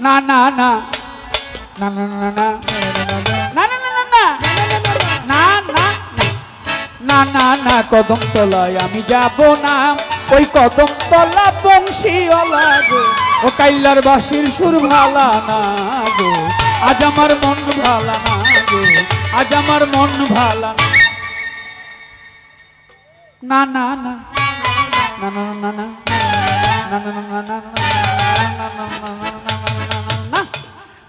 না না না না না না না না না না না না না না না না না কদম তলায় আমি যাব না ওই কদম তলা বংশীওয়ালা গো ও কাইল্লার বাসির সুর ভালা না গো আজ আমার মন ভালা না গো আজ আমার মন ভালা না না না না না না না না না না না না না না না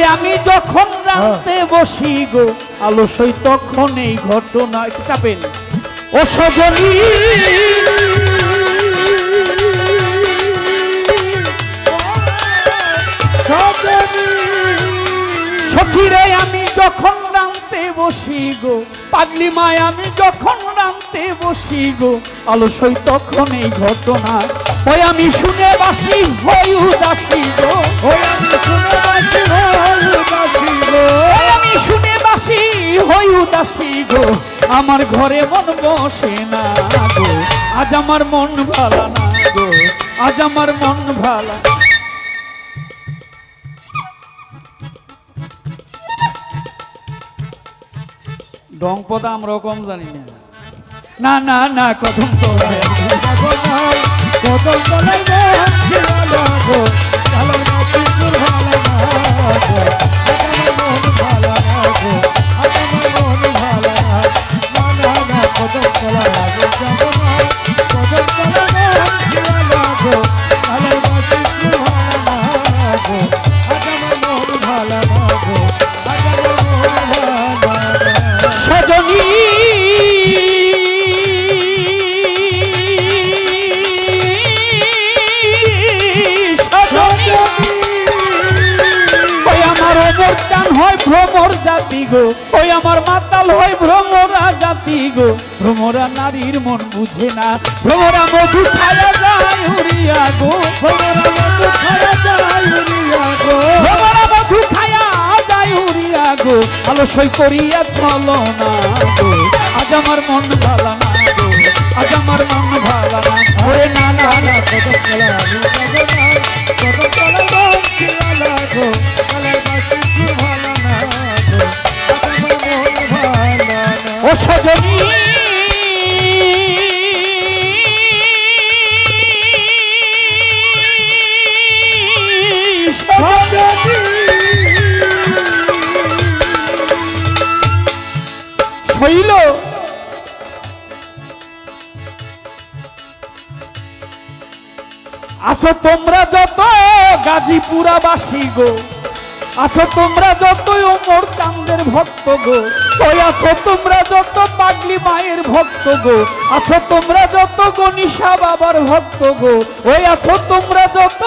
শৈলই আমি যখন রাখতে বসি গো আলসই তখন এই ঘটনা চাপেন। ও সজনী সখীরে আমি যখন রামতে বসি গো পাগলি মায় আমি যখন রামতে বসি গো আলসই তখন এই ঘটনা ওই আমি শুনে বাসি হই উদাসী গো। ওই আমি শুনে আমার ঘরে মন বসে না গো। আজ আমার মন ভালা না গো। আজ আমার মন ভালা ডং পদা আমরা কম জানি না। না না না, কদম তোলায় কদম তলার হয় ভ্রমর জাতি গো। ওই আমার মাতাল হয় ভ্রমরা জাতি গো। ভ্রমরা নারীর মন বুঝে না। ভ্রমরা মধু খায়া যায় উড়িয়া গো। ভ্রমরা মধু খায়া যায় উড়িয়া গো। আলসই করিয়া চলো না গো। আজ আমার মন ভালা না গো। আজ আমার মন ভালা না না না না ও আছো তোমরা যত গাজীপুরাবাসী গো আছো তোমরা যত ওমর চান্দের ভক্ত গো ওই আছো? তোমরা যত পাগলি মায়ের ভক্ত গো আছো তোমরা যত গনিশা বাবার ভক্ত গো ওই আছো? তোমরা যত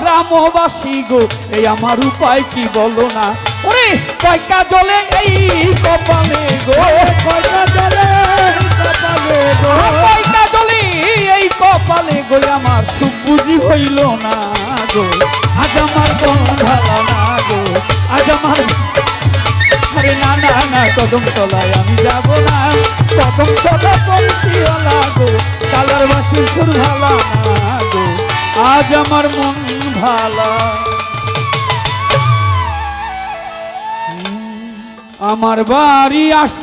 গ্রামবাসী গো এই আমার উপায় কি বলো না? ওরে কয়কা জলে এই কপালে গো। কয়কা জলে এই কপালে গো আমার সুখ বুঝি হইল না গো। আজ আমার ভালো না গো। আজ আমার আরে না না না, কদম তলায় আমি যাব না। কদম তলা বংশীওয়ালা গো কালার বাসি সুর ভালা গো। আজ আমার মন ভালা আমার বাড়ি আস